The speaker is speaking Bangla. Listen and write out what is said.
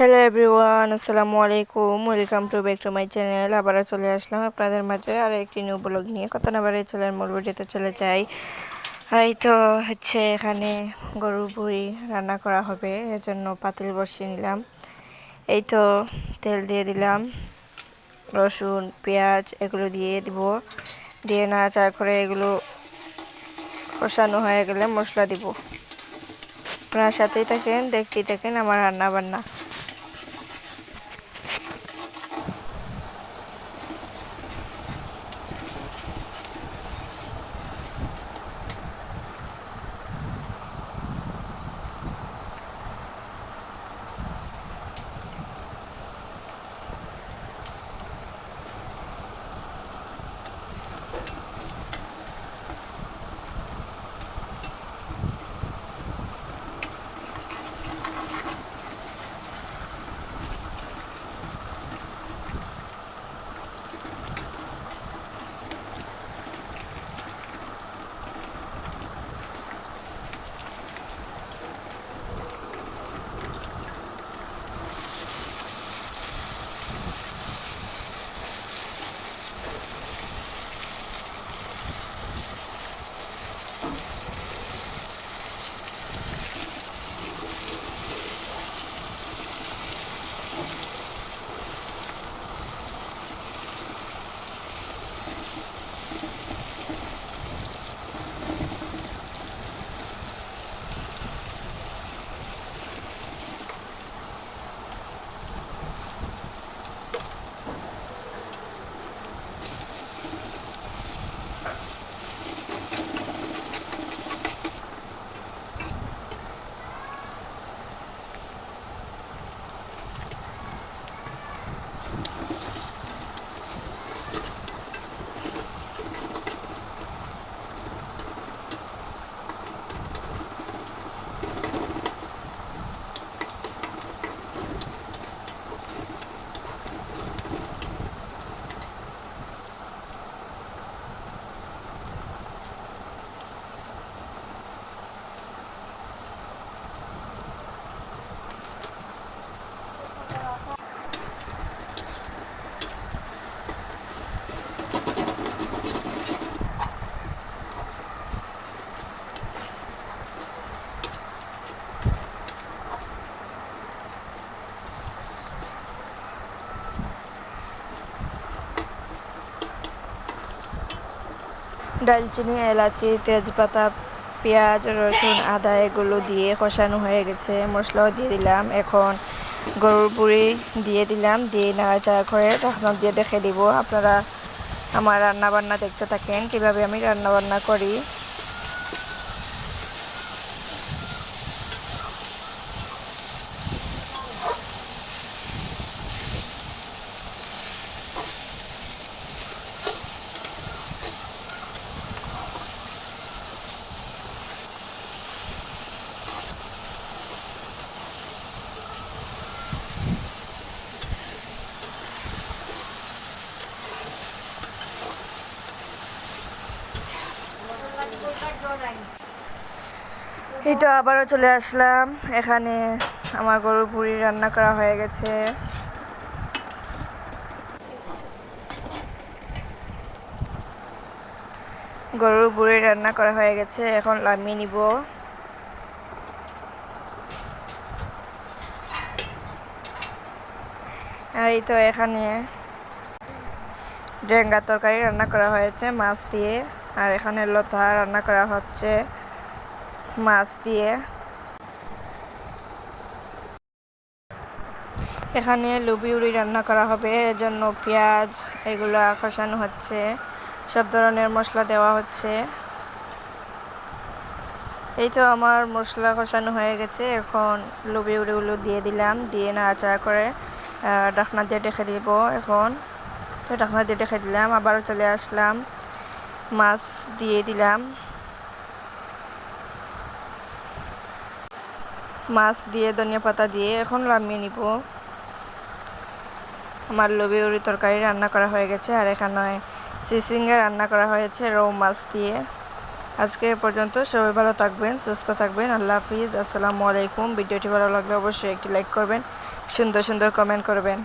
হ্যালো এভরিওয়ান আসসালামু আলাইকুম welcome to back to my channel আবারও চলে আসলাম আপনাদের মাঝে আর একটি নিউ ব্লগ নিয়ে। কত না বারে চলে মূল ভিডিওতে চলে যাই। আর এই তো হচ্ছে এখানে গরু বুড়ি রান্না করা হবে এর জন্য পাতিল বসিয়ে নিলাম। এই তো তেল দিয়ে দিলাম। রসুন, পেঁয়াজ এগুলো দিয়ে দিব। দিয়ে নাড়াচাড়া করে এগুলো কষানো হয়ে গেলে মশলা দিব। আপনার সাথেই থাকেন, দেখতেই থাকেন আমার রান্না বান্না ডালচিনি এলাচি, তেজপাতা, পেঁয়াজ, রসুন, আদা এগুলো দিয়ে কষানো হয়ে গেছে। মশলাও দিয়ে দিলাম। এখন গরুর পুরি দিয়ে দিলাম। দিয়ে নাড়াচাড়া করে ঢাকনা দিয়ে দেখে দিব। আপনারা আমার রান্না বান্না দেখতে থাকেন, কীভাবে আমি রান্না বান্না করি। এই তো আবারও চলে আসলাম। এখানে আমার গরুর পুরি রান্না করা হয়ে গেছে। গরুর বুড়ি রান্না করা হয়ে গেছে। এখন নামিয়ে নিব। আর এই তো এখানে ডেঙ্গা তরকারি রান্না করা হয়েছে, মাছ দিয়ে। আর এখানে লতা রান্না করা হচ্ছে মাছ দিয়ে। এখানে লুবি উড়ি রান্না করা হবে, এজন্য পেঁয়াজ এগুলো কষানো হচ্ছে, সব ধরনের মশলা দেওয়া হচ্ছে। এই তো আমার মশলা কষানো হয়ে গেছে, এখন লুবি উড়িগুলো দিয়ে দিলাম, দিয়ে নাড়াচাড়া করে ডাকনা দিয়ে ডেকে দিব এখন। তো ডাকনা দিয়ে ডেকে দিলাম, আবারও চলে আসলাম। মাছ দিয়ে দিলাম। মাছ দিয়ে ধনিয়া পাতা দিয়ে এখন নামিয়ে নিব। আমার লবি উড়ি তরকারি রান্না করা হয়ে গেছে আর এখানে সিসিঙ্গা রান্না করা হয়েছে রৌ মাছ দিয়ে। আজকে পর্যন্ত সবাই ভালো থাকবেন, সুস্থ থাকবেন, আল্লাহ হাফিজ। আসসালামু আলাইকুম। ভিডিওটি ভালো লাগলে অবশ্যই একটি লাইক করবেন, সুন্দর সুন্দর কমেন্ট করবেন।